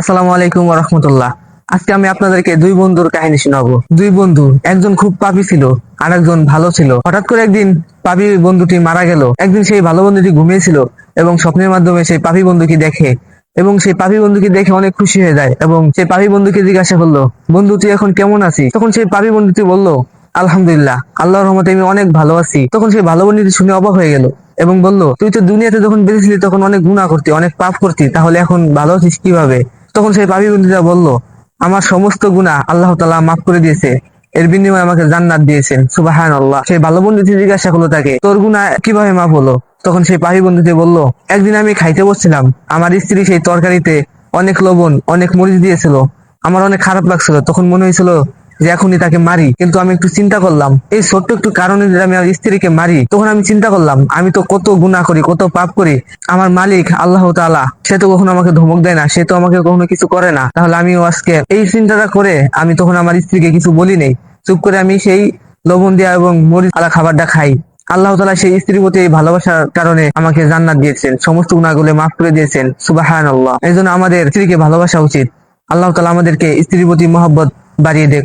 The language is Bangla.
আসসালামু আলাইকুম রহমতুল্লাহ। আজকে আমি আপনাদেরকে দুই বন্ধুর কাহিনী শোনাবো। দুই বন্ধু, একজন খুব পাপী ছিল আর একজন ভালো ছিল। হঠাৎ করে একদিন পাপী বন্ধুটি মারা গেল। একদিন সেই ভালো বন্ধুটি ঘুমিয়েছিল এবং স্বপ্নের মাধ্যমে সেই পাপী বন্ধুকে দেখে এবং সেই পাপী বন্ধুকে দেখে অনেক খুশি হয়ে যায় এবং সেই পাপী বন্ধুকে জিজ্ঞাসা করল, বন্ধু, তুই এখন কেমন আছিস? তখন সেই পাপী বন্ধুটি বলল, আলহামদুলিল্লাহ, আল্লাহর রহমতে আমি অনেক ভালো আছি। তখন সেই ভালো বন্ধুটি শুনে অবাক হয়ে গেল এবং বলল, তুই তো দুনিয়াতে যখন বেঁচেছিলি তখন অনেক গুণা করতি, অনেক পাপ করতি, তাহলে এখন ভালো আছিস কীভাবে? তখন সেই পাপী বন্ধুরা বলল, আমার সমস্ত গুণা আল্লাহ তালা মাফ করে দিয়েছে। এর বিনিময়ে আমাকে জান্নাত দিয়েছেন। সুবাহান আল্লাহ সেই ভালো বন্ধুটি জিজ্ঞাসা করল তাকে, তোর গুণা কীভাবে মাফ হলো? তখন সেই পাহি বন্ধুটি বলল, একদিন আমি খাইতে বসছিলাম। আমার স্ত্রী সেই তরকারিতে অনেক লবণ, অনেক মরিচ দিয়েছিল। আমার অনেক খারাপ লাগছিল। তখন মনে হয়েছিল যে এখনই তাকে মারি, কিন্তু আমি একটু চিন্তা করলাম। এই ছোট্ট একটু কারণে যদি আমি আমার স্ত্রীকে মারি, তখন আমি চিন্তা করলাম, আমি তো কত গুণা করি, কত পাপ করি। আমার মালিক আল্লাহ তাআলা, সে তো কখনো আমাকে ধমক দেয় না, সে তো আমাকে কখনো কিছু করে না। তাহলে আমিও আজকে এই চিন্তাটা করে আমি তখন আমার স্ত্রীকে কিছু বলি নেই। চুপ করে আমি সেই লবণ দেওয়া এবং মরিচ আলা খাবারটা খাই। আল্লাহ তালা সেই স্ত্রীর প্রতি এই ভালোবাসার কারণে আমাকে জান্নাত দিয়েছেন, সমস্ত গুণাগুলো মাফ করে দিয়েছেন। সুবাহান আল্লাহ এই জন্য আমাদের স্ত্রীকে ভালোবাসা উচিত। আল্লাহ তালা আমাদেরকে স্ত্রীর প্রতি মহব্বত বাড়িয়ে দেখ।